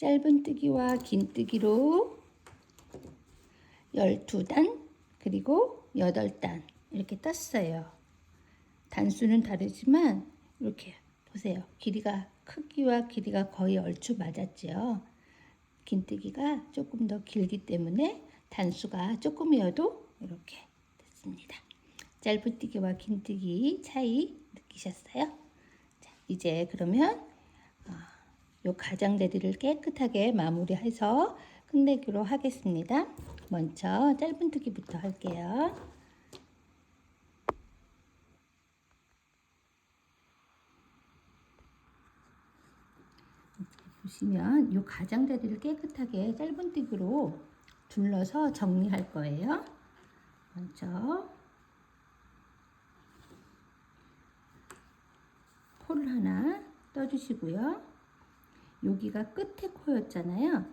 짧은뜨기와 긴뜨기로 12단 그리고 8단 이렇게 떴어요. 단수는 다르지만 이렇게 보세요. 길이가 크기와 길이가 거의 얼추 맞았죠. 긴뜨기가 조금 더 길기 때문에 단수가 조금이어도 이렇게 됐습니다. 짧은뜨기와 긴뜨기 차이 느끼셨어요? 자, 이제 그러면 어, 요 가장자리를 깨끗하게 마무리해서 끝내기로 하겠습니다. 먼저 짧은뜨기부터 할게요. 보시면 이 가장자리를 깨끗하게 짧은뜨기로 둘러서 정리할 거예요. 먼저 코를 하나 떠주시고요. 여기가 끝에 코였잖아요.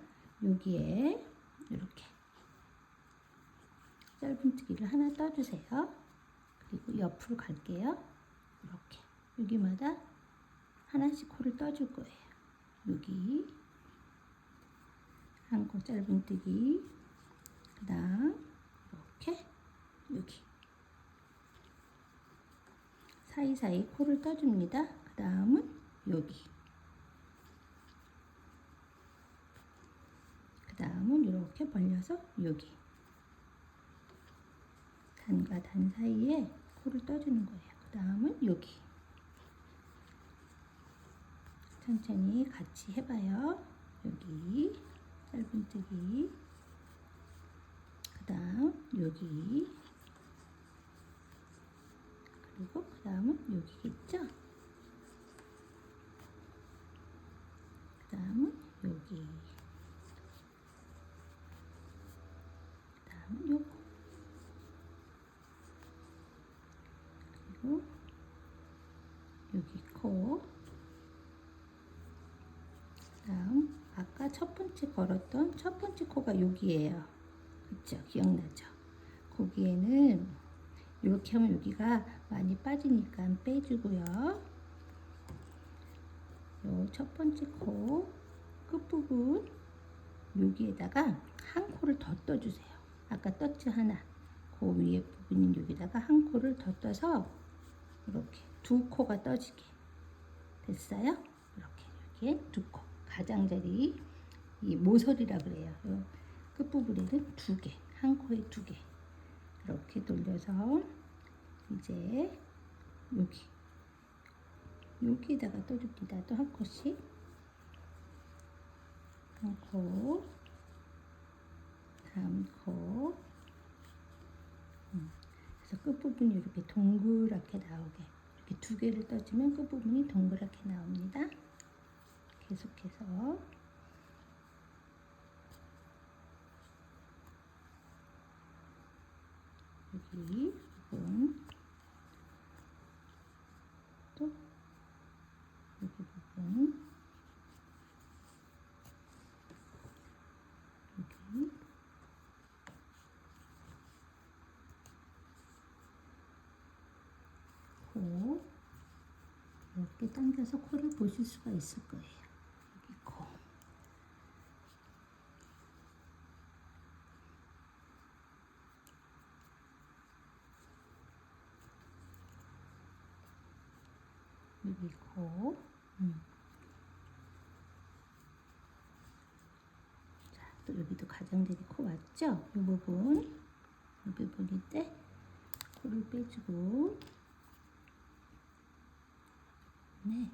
여기에 이렇게 짧은뜨기를 하나 떠주세요. 그리고 옆으로 갈게요. 이렇게 여기마다 하나씩 코를 떠줄 거예요. 여기 한 코 짧은뜨기 그 다음 이렇게 여기 사이사이 코를 떠줍니다. 그 다음은 여기 그 다음은 이렇게 벌려서 여기 단과 단 사이에 코를 떠주는 거예요. 그 다음은 여기 천천히 같이 해봐요. 여기 짧은뜨기 그 다음 여기 그리고 그 다음은 여기겠죠? 그 다음은 여기 그 다음은 요거 그리고 여기 코 다음 아까 첫 번째 걸었던 첫 번째 코가 여기에요. 그쵸? 기억나죠? 거기에는 이렇게 하면 여기가 많이 빠지니까 빼주고요. 요첫 번째 코 끝부분 여기에다가 한 코를 더 떠주세요. 아까 떴죠 하나. 그 위에 부분인 여기다가 한 코를 더 떠서 이렇게 두 코가 떠지게 됐어요? 이렇게 이렇게 두 코. 가장자리 이 모서리라 그래요. 요 끝부분에는 두 개, 한 코에 두 개. 이렇게 돌려서 이제 여기 여기에다가 떠줍니다. 또 한 코씩 한 코, 다음 코. 음, 그래서 끝부분이 이렇게 동그랗게 나오게 이렇게 두 개를 떠주면 끝부분이 동그랗게 나옵니다. 계속해서 여기 부분 또 여기 부분 여기 코 이렇게 당겨서 코를 보실 수가 있을 거예요. 여기 코. 여기 코. 음. 자, 또 여기도 가장자리 코 맞죠? 이 부분. 이 부분일 때 코를 빼주고. 네.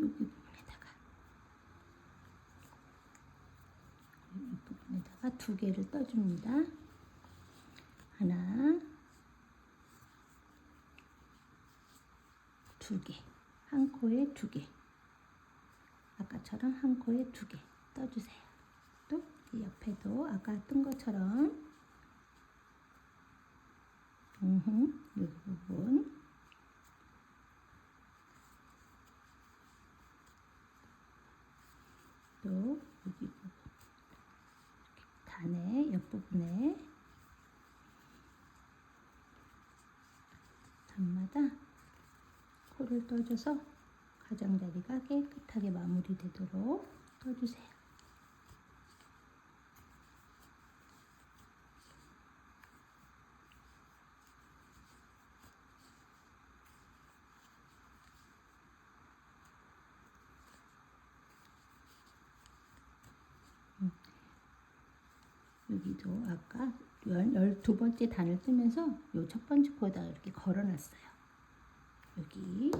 여기 부분에다가 이 부분에다가 두 개를 떠줍니다. 하나, 두 개, 한 코에 두 개. 아까처럼 한 코에 두 개 떠주세요. 또 이 옆에도 아까 뜬 것처럼 음흠, 여기 부분 또 여기 이렇게 단의 옆부분에 단마다 코를 떠줘서 가장자리가 깨끗하게 마무리되도록 떠주세요. 여기도 아까 열두 번째 단을 뜨면서 요 첫 번째 코에다가 이렇게 걸어놨어요. 여기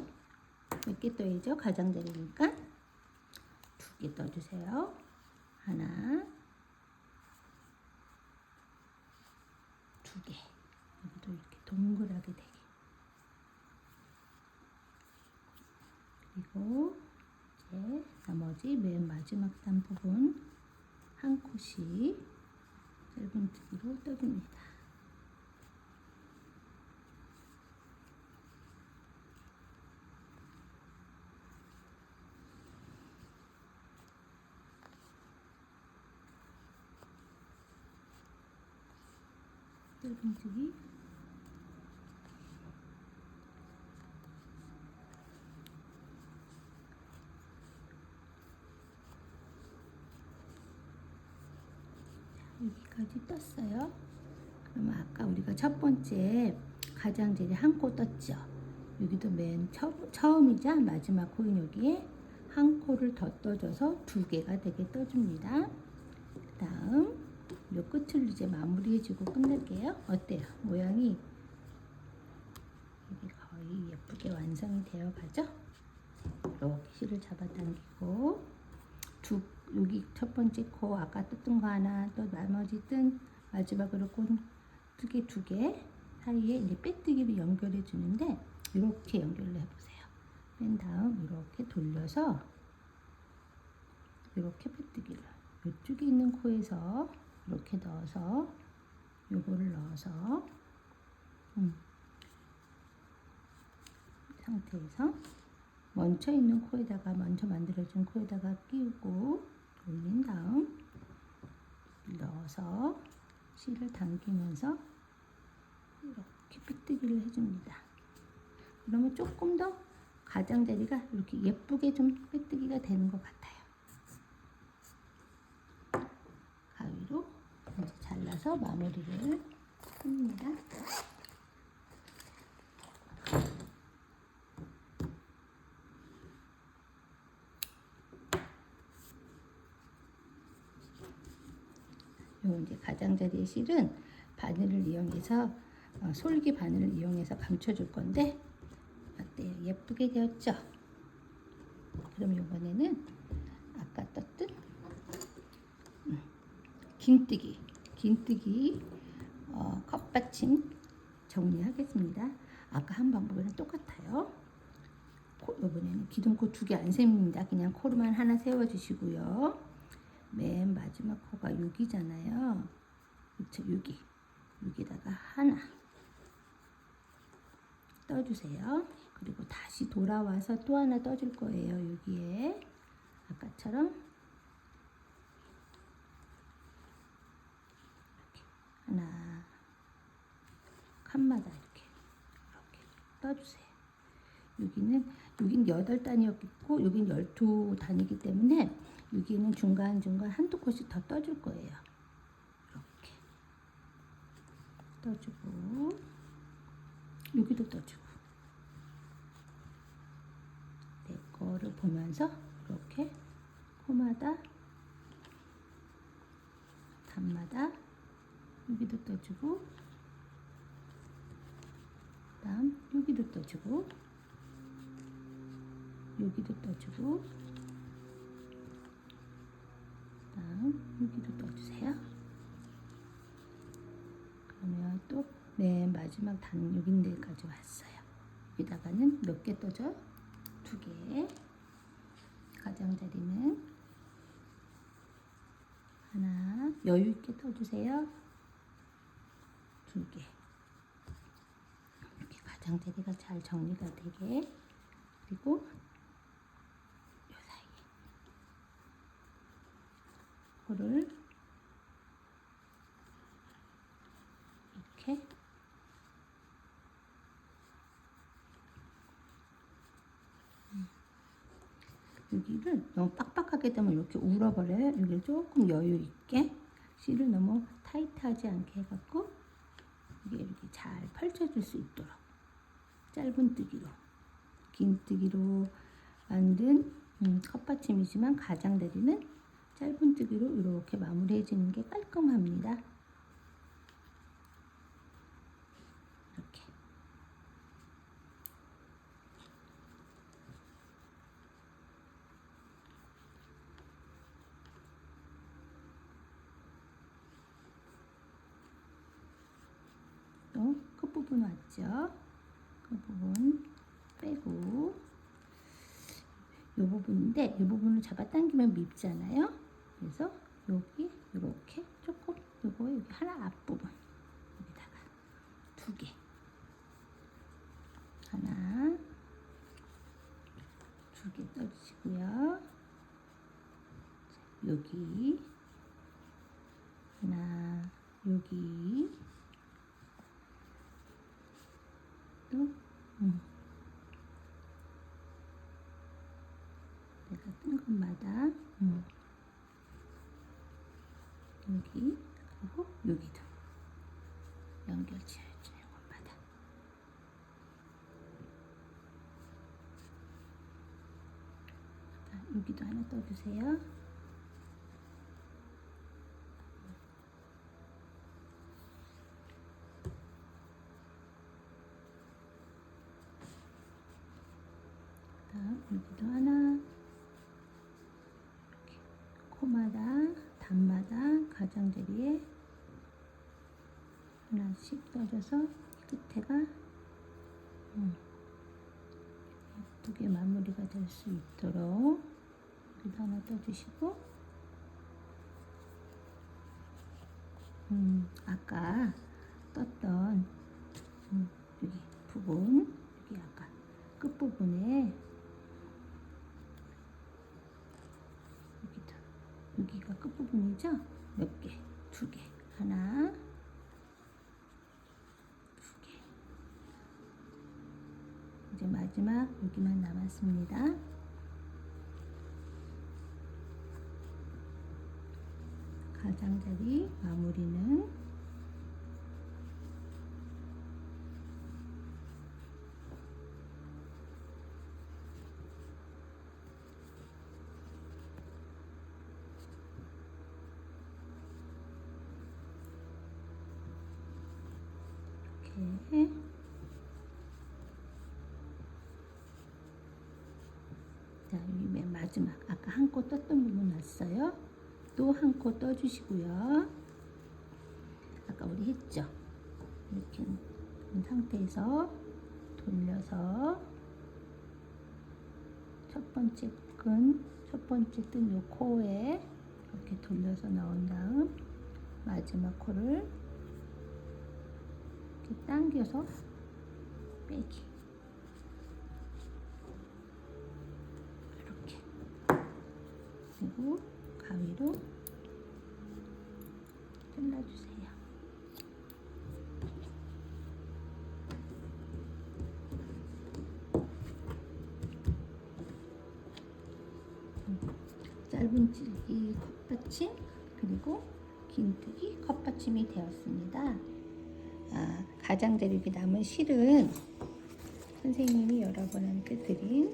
몇 개 떠야죠? 가장자리니까 두 개 떠주세요. 하나, 두 개. 여기도 이렇게 동그랗게 되게. 그리고 이제 나머지 맨 마지막 단 부분 한 콧씩 짧은뜨기로 떠줍니다. 짧은뜨기 여기까지 떴어요. 그러면 아까 우리가 첫 번째 가장자리 한 코 떴죠. 여기도 맨 처, 처음이자 마지막 코인 여기에 한 코를 더 떠줘서 두 개가 되게 떠줍니다. 그 다음 요 끝을 이제 마무리해주고 끝낼게요. 어때요? 모양이 이게 거의 예쁘게 완성이 되어 가죠? 이렇게 실을 잡아당기고 두 여기 첫 번째 코 아까 떴던 거 하나 또 나머지 뜬 마지막으로 꼴뜨기 두개 사이에 이제 빼뜨기를 연결해 주는데 이렇게 연결을 해보세요. 맨 다음 이렇게 돌려서 이렇게 빼뜨기를 이쪽에 있는 코에서 이렇게 넣어서 요거를 넣어서 음, 이 상태에서 먼저 있는 코에다가 먼저 만들어준 코에다가 끼우고 돌린 다음 넣어서 실을 당기면서 이렇게 삐뜨기를 해줍니다. 그러면 조금 더 가장자리가 이렇게 예쁘게 좀 삐뜨기가 되는 것 같아요. 가위로 이제 잘라서 마무리를 합니다. 가장자리의 실은 바늘을 이용해서 어, 솔기 바늘을 이용해서 감춰줄 건데 어때요? 예쁘게 되었죠? 그럼 이번에는 아까 떴던 음, 긴뜨기 긴뜨기 어, 컵받침 정리하겠습니다. 아까 한 방법이랑 똑같아요. 코, 이번에는 기둥코 두 개 안 셉니다. 그냥 코로만 하나 세워주시고요. 맨 마지막 코가 여기잖아요. 그쵸, 여기. 여기다가 하나 떠주세요. 그리고 다시 돌아와서 또 하나 떠줄 거예요. 여기에. 아까처럼. 이렇게. 하나. 칸마다 이렇게. 이렇게 떠주세요. 여기는, 여긴 여덟 단이었고, 여긴 열두 단이기 때문에 여기는 중간중간 한두 컷씩 더 떠줄 거예요. 이렇게 떠주고 여기도 떠주고 내 거를 보면서 이렇게 코마다 단마다 여기도 떠주고 다음 여기도 떠주고 여기도 떠주고 다음 여기도 떠주세요. 그러면 또 맨 마지막 단 여긴 데까지 왔어요. 여기다가는 몇 개 떠죠? 두 개. 가장자리는 하나 여유 있게 떠주세요. 두 개. 이렇게 가장자리가 잘 정리가 되게 그리고 코를 이렇게 여기를 너무 빡빡하게 되면 이렇게 울어버려요. 여기를 조금 여유 있게 실을 너무 타이트하지 않게 해갖고 이게 이렇게 잘 펼쳐줄 수 있도록 짧은 뜨기로 긴 뜨기로 만든 음, 컵받침이지만 가장대리는 짧은 뜨기로 이렇게 마무리해주는 게 깔끔합니다. 이렇게 또 왔죠? 끝부분 빼고 이 부분인데 이 부분을 잡아당기면 밉잖아요. 그래서 여기 이렇게 조금 요거 여기 하나 앞부분 여기다가 두 개. 하나 두 개 떠주시고요. 자, 여기 하나 여기 또 음. 내가 뜬 것마다 음. 여기 그리고 여기도 연결 지어주는 것마다 자, 여기도 하나 떠주세요. 여기도 하나. 이렇게 코마다 단마다 가장자리에 하나씩 떠줘서 끝에가 음, 예쁘게 마무리가 될 수 있도록 여기도 하나 떠주시고. 음, 아까 떴던 음, 여기 부분 여기 아까 끝부분에 여기도 여기가 끝부분이죠? 몇 개? 두 개. 하나, 두 개. 이제 마지막 여기만 남았습니다. 가장자리 마무리는 이렇게 자, 여기 맨 마지막 아까 한 코 떴던 부분 왔어요. 또 한 코 떠주시고요. 아까 우리 했죠? 이렇게 한 상태에서 돌려서 첫 번째 끈, 첫 번째 뜬요 코에 이렇게 돌려서 넣은 다음 마지막 코를 이렇게 당겨서 빼기 이렇게 그리고 가위로 잘라주세요. 음, 짧은 찌기 컵받침 그리고 긴뜨기 컵받침이 되었습니다. 아, 가장자리에 남은 실은 선생님이 여러분한테 드린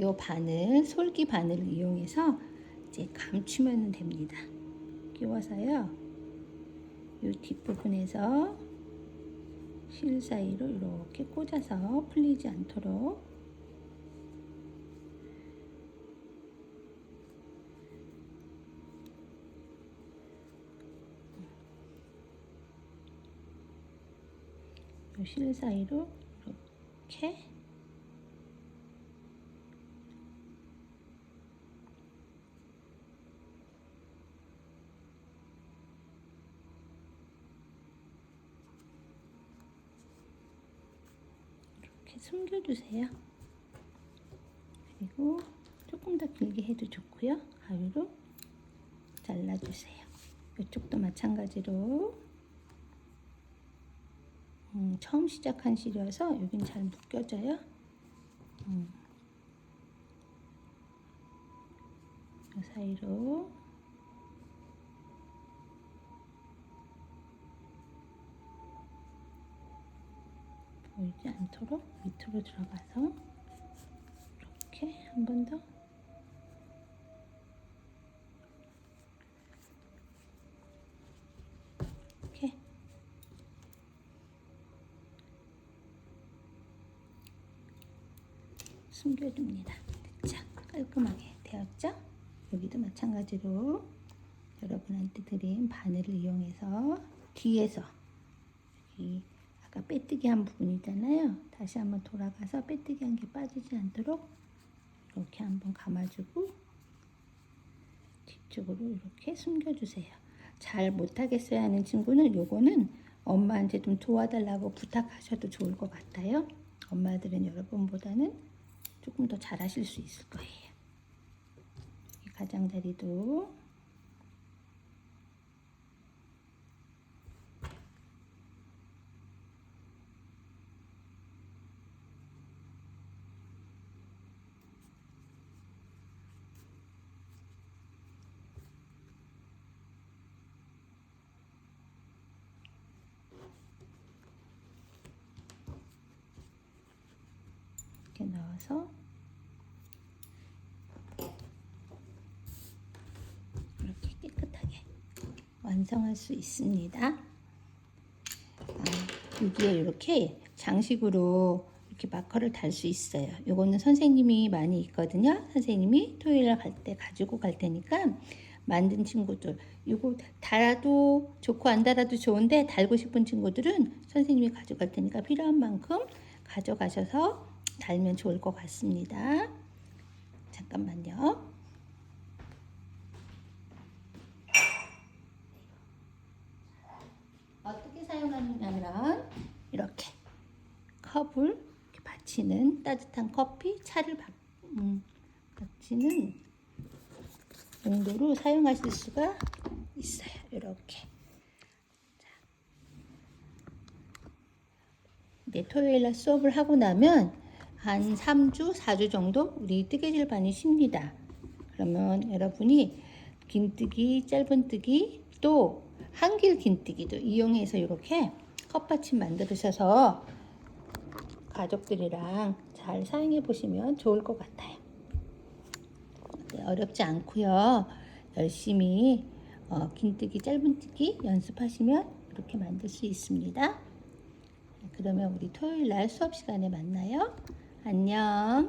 요 바늘, 솔기 바늘을 이용해서 이제 감추면 됩니다. 끼워서요. 요 뒷부분에서 실 사이로 이렇게 꽂아서 풀리지 않도록 요실 사이로 이렇게 이렇게 숨겨주세요. 그리고 조금 더 길게 해도 좋고요. 가위로 잘라주세요. 이쪽도 마찬가지로 음, 처음 시작한 실이어서 여긴 잘 묶여져요. 음. 그 사이로 보이지 않도록 밑으로 들어가서 이렇게 한 번 더. 이렇게 숨겨줍니다. 자, 깔끔하게 되었죠? 여기도 마찬가지로 여러분한테 드린 바늘을 이용해서 뒤에서 여기 아까 빼뜨기 한 부분이잖아요. 다시 한번 돌아가서 빼뜨기 한 게 빠지지 않도록 이렇게 한번 감아주고 뒤쪽으로 이렇게 숨겨주세요. 잘 못하겠어요 하는 친구는 요거는 엄마한테 좀 도와달라고 부탁하셔도 좋을 것 같아요. 엄마들은 여러분보다는 조금 더 잘하실 수 있을 거예요. 이 가장자리도 넣어서 이렇게 깨끗하게 완성할 수 있습니다. 아, 여기에 이렇게 장식으로 이렇게 마커를 달 수 있어요. 요거는 선생님이 많이 있거든요. 선생님이 토요일 날 갈 때 가지고 갈 테니까 만든 친구들 이거 달아도 좋고 안 달아도 좋은데 달고 싶은 친구들은 선생님이 가져갈 테니까 필요한 만큼 가져가셔서 달면 좋을 것 같습니다. 잠깐만요. 어떻게 사용하느냐면 이렇게 컵을 이렇게 받치는 따뜻한 커피, 차를 받, 음, 받치는 용도로 사용하실 수가 있어요. 이렇게. 네, 토요일 날 수업을 하고 나면 한 3주, 4주 정도 우리 뜨개질 반이 쉽니다. 그러면 여러분이 긴뜨기, 짧은뜨기, 또 한길 긴뜨기도 이용해서 이렇게 컵받침 만들으셔서 가족들이랑 잘 사용해 보시면 좋을 것 같아요. 네, 어렵지 않고요. 열심히 어, 긴뜨기, 짧은뜨기 연습하시면 이렇게 만들 수 있습니다. 그러면 우리 토요일 날 수업 시간에 만나요. 안녕.